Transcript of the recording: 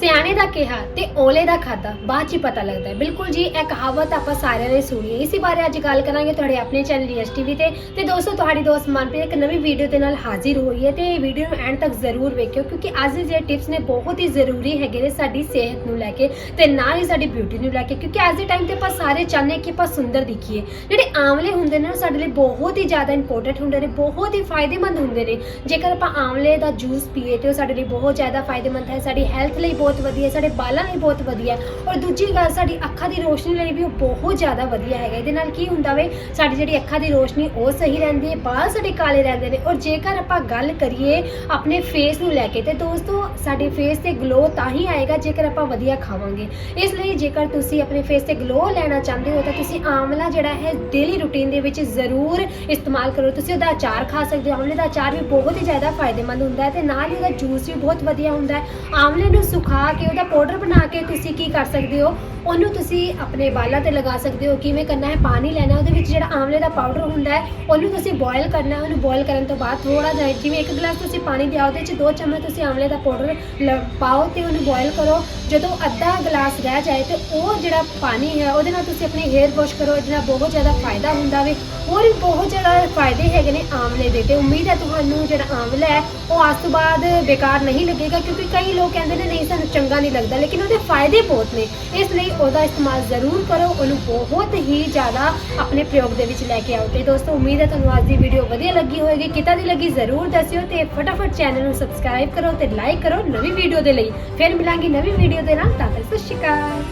ਸਿਆਣੇ ਦਾ ਕਿਹਾ ਤੇ ਔਲੇ ਦਾ ਖਾਦਾ, ਬਾਅਦ ਚ ਹੀ ਪਤਾ ਲੱਗਦਾ ਹੈ। ਬਿਲਕੁਲ ਜੀ, ਇਹ ਕਹਾਵਤ ਆਪਾਂ ਸਾਰਿਆਂ ਨੇ ਸੁਣੀ ਹੈ। ਇਸੇ ਬਾਰੇ ਅੱਜ ਗੱਲ ਕਰਾਂਗੇ ਤੁਹਾਡੇ ਆਪਣੇ ਚੈਨਲ ਯਸ ਤੇ। ਤੇ ਦੋਸਤੋ, ਤੁਹਾਡੀ ਦੋਸਤ ਮਨਪ੍ਰੀਤ ਇੱਕ ਨਵੀਂ ਵੀਡੀਓ ਦੇ ਨਾਲ ਹਾਜ਼ਰ ਹੋਈ ਹੈ ਤੇ ਇਹ ਵੀਡੀਓ ਨੂੰ ਐਂਡ ਤੱਕ ਜ਼ਰੂਰ ਵੇਖਿਓ, ਕਿਉਂਕਿ ਅੱਜ ਦੇ ਜਿਹੜੇ ਟਿਪਸ ਨੇ ਬਹੁਤ ਹੀ ਜ਼ਰੂਰੀ ਹੈਗੇ ਨੇ ਸਾਡੀ ਸਿਹਤ ਨੂੰ ਲੈ ਕੇ ਤੇ ਨਾਲ ਹੀ ਸਾਡੀ ਬਿਊਟੀ ਨੂੰ ਲੈ ਕੇ। ਕਿਉਂਕਿ ਅੱਜ ਦੇ ਟਾਈਮ ਤੇ ਆਪਾਂ ਸਾਰੇ ਚਾਹੁੰਦੇ ਹਾਂ ਕਿ ਆਪਾਂ ਸੁੰਦਰ ਦਿਖੀਏ। ਜਿਹੜੇ ਆਮਲੇ ਹੁੰਦੇ ਨੇ ਉਹ ਸਾਡੇ ਲਈ ਬਹੁਤ ਹੀ ਜ਼ਿਆਦਾ ਇੰਪੋਰਟੈਂਟ ਹੁੰਦੇ ਨੇ, ਬਹੁਤ ਹੀ ਫਾਇਦੇਮੰਦ ਹੁੰਦੇ ਨੇ। ਜੇਕਰ ਆਪਾਂ ਆਮਲੇ ਦਾ ਜੂਸ ਪੀਏ ਤੇ ਉਹ ਸਾਡੇ ਲਈ ਬਹੁਤ ਜ਼ਿਆਦਾ ਫਾਇਦੇਮੰਦ ਹੈ, ਸਾਡੀ ਹੈਲਥ ਲਈ ਬਹੁਤ ਵਧੀਆ ਹੈ, ਸਾਡੇ ਬਾਲਾਂ ਲਈ ਬਹੁਤ ਵਧੀਆ ਹੈ ਔਰ ਦੂਜੀ ਗੱਲ ਸਾਡੀ ਅੱਖਾਂ ਦੀ ਰੋਸ਼ਨੀ ਲਈ ਵੀ ਉਹ ਬਹੁਤ ਜ਼ਿਆਦਾ ਵਧੀਆ ਹੈਗਾ ਇਹਦੇ ਨਾਲ ਕੀ ਹੁੰਦਾ ਵੇ, ਸਾਡੀ ਜਿਹੜੀ ਅੱਖਾਂ ਦੀ ਰੋਸ਼ਨੀ ਉਹ ਸਹੀ ਰਹਿੰਦੀ ਹੈ, ਬਾਲ ਸਾਡੇ ਕਾਲੇ ਰਹਿੰਦੇ ਨੇ ਔਰ ਜੇਕਰ ਆਪਾਂ ਗੱਲ ਕਰੀਏ ਆਪਣੇ ਫੇਸ ਨੂੰ ਲੈ ਕੇ, ਤੇ ਦੋਸਤੋ ਸਾਡੇ ਫੇਸ ਤੇ ਗਲੋ ਤਾਂ ਹੀ ਆਏਗਾ ਜੇਕਰ ਆਪਾਂ ਵਧੀਆ ਖਾਵਾਂਗੇ। ਇਸ ਲਈ ਜੇਕਰ ਤੁਸੀਂ ਆਪਣੇ ਫੇਸ ਤੇ ਗਲੋ ਲੈਣਾ ਚਾਹੁੰਦੇ ਹੋ ਤਾਂ ਤੁਸੀਂ ਆਮਲਾ ਜਿਹੜਾ ਹੈ ਡੇਲੀ ਰੁਟੀਨ ਦੇ ਵਿੱਚ ਜ਼ਰੂਰ ਇਸਤੇਮਾਲ ਕਰੋ। ਤੁਸੀਂ ਉਹਦਾ ਅਚਾਰ ਖਾ ਸਕਦੇ ਹੋ, ਆਮਲੇ ਦਾ ਅਚਾਰ ਵੀ ਬਹੁਤ ਹੀ ਜ਼ਿਆਦਾ ਫਾਇਦੇਮੰਦ ਹੁੰਦਾ ਹੈ ਤੇ ਨਾਲ ਹੀ ਉਹਦਾ ਜੂਸ ਵੀ ਬਹੁਤ ਵਧੀਆ ਹੁੰਦਾ ਹੈ। ਆਮਲੇ ਨੂੰ ਸੁਖਾ ਕੇ, ਉਹਦਾ ਪਾਊਡਰ ਬਣਾ ਕੇ ਤੁਸੀਂ ਕੀ ਕਰ ਸਕਦੇ ਹੋ? ਉਹਨੂੰ ਤੁਸੀਂ ਆਪਣੇ ਬਾਲਾਂ ਤੇ ਲਗਾ ਸਕਦੇ ਹੋ। ਕਿਵੇਂ ਕਰਨਾ ਹੈ? ਪਾਣੀ ਲੈਣਾ ਉਹਦੇ ਵਿੱਚ ਜਿਹੜਾ ਆਮਲੇ ਦਾ ਪਾਊਡਰ ਹੁੰਦਾ ਹੈ, ਉਹਨੂੰ ਤੁਸੀਂ ਬੋਇਲ ਕਰਨਾ ਉਹਨੂੰ ਬੋਇਲ ਕਰਨ ਤੋਂ ਬਾਅਦ ਥੋੜਾ ਜਿਹਾ ਜਿਵੇਂ ਇੱਕ ਗਲਾਸ ਤੁਸੀਂ ਪਾਣੀ ਦਿਆ, ਉਹਦੇ ਵਿੱਚ ਦੋ ਚਮਚ ਤੁਸੀਂ ਆਮਲੇ ਦਾ ਪਾਊਡਰ ਲ- ਪਾਓ ਤੇ ਉਹਨੂੰ ਬੋਇਲ ਕਰੋ। ਜਦੋਂ ਅੱਧਾ ਗਲਾਸ ਰਹਿ ਜਾਏ ਤੇ ਉਹ ਜਿਹੜਾ ਪਾਣੀ ਹੈ, ਉਹਦੇ ਨਾਲ ਤੁਸੀਂ ਆਪਣੇ ਹੇਅਰ ਵਾਸ਼ ਕਰੋ, ਇਹਦੇ ਨਾਲ ਬਹੁਤ ਜ਼ਿਆਦਾ ਫਾਇਦਾ ਹੁੰਦਾ ਵੇ। ਹੋਰ ਵੀ ਬਹੁਤ ਜ਼ਿਆਦਾ ਫਾਇਦੇ ਹੈਗੇ ਨੇ ਆਮਲੇ ਦੇ ਤੇ ਉਮੀਦ ਹੈ ਤੁਹਾਨੂੰ ਜਿਹੜਾ ਆਮਲਾ ਹੈ, ਉਹ ਅੱਜ ਤੋਂ ਬਾਅਦ ਬੇਕਾਰ ਨਹੀਂ ਲੱਗੇਗਾ ਕਿਉਂਕਿ ਕਈ ਲੋਕ ਕਹਿੰਦੇ ਨੇ, ਨਹੀਂ ਸਾਨੂੰ ਚੰਗਾ ਨਹੀਂ ਲੱਗਦਾ, ਲੇਕਿਨ ਉਹਦੇ ਫਾਇਦੇ ਬਹੁਤ ਨੇ। ਇਸ ਲਈ ਉਹਦਾ ਇਸਤੇਮਾਲ ਜ਼ਰੂਰ ਕਰੋ, ਉਹਨੂੰ ਬਹੁਤ ਹੀ ਜ਼ਿਆਦਾ ਆਪਣੇ ਪ੍ਰਯੋਗ ਦੇ ਵਿੱਚ ਲੈ ਕੇ ਆਓ। ਤੇ ਦੋਸਤੋ, ਉਮੀਦ ਹੈ ਤੁਹਾਨੂੰ ਅੱਜ ਦੀ ਵੀਡੀਓ ਵਧੀਆ ਲੱਗੀ ਹੋਵੇਗੀ। ਕਿਤਾ ਦੀ ਲੱਗੀ ਜ਼ਰੂਰ ਦੱਸਿਓ ਤੇ ਫਟਾਫਟ ਚੈਨਲ ਨੂੰ ਸਬਸਕ੍ਰਾਈਬ ਕਰੋ ਤੇ ਲਾਈਕ ਕਰੋ ਨਵੀਂ ਵੀਡੀਓ ਦੇ ਲਈ। ਫਿਰ ਮਿਲਾਂਗੇ ਨਵੀਂ ਵੀਡੀਓ ਦੇ ਨਾਲ ਤਦ ਤੱਕ ਸਤਿ ਸ਼੍ਰੀ ਅਕਾਲ